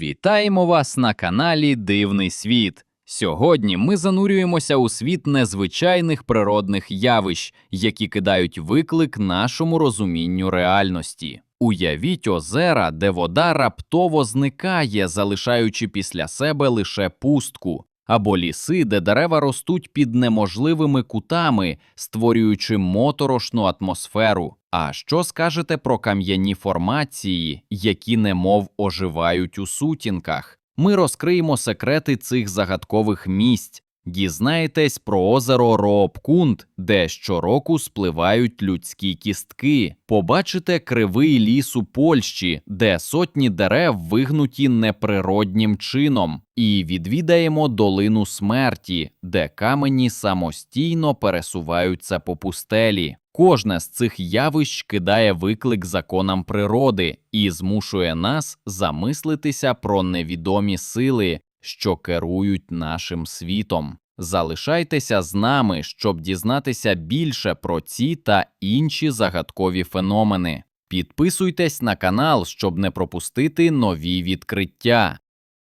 Вітаємо вас на каналі Дивний світ. Сьогодні ми занурюємося у світ незвичайних природних явищ, які кидають виклик нашому розумінню реальності. Уявіть озера, де вода раптово зникає, залишаючи після себе лише пустку, або ліси, де дерева ростуть під неможливими кутами, створюючи моторошну атмосферу. А що скажете про кам'яні формації, які немов оживають у сутінках? Ми розкриємо секрети цих загадкових місць, дізнаєтесь про озеро Роопкунд, де щороку спливають людські кістки, побачите кривий ліс у Польщі, де сотні дерев вигнуті неприроднім чином, і відвідаємо долину смерті, де камені самостійно пересуваються по пустелі. Кожне з цих явищ кидає виклик законам природи і змушує нас замислитися про невідомі сили, що керують нашим світом. Залишайтеся з нами, щоб дізнатися більше про ці та інші загадкові феномени. Підписуйтесь на канал, щоб не пропустити нові відкриття.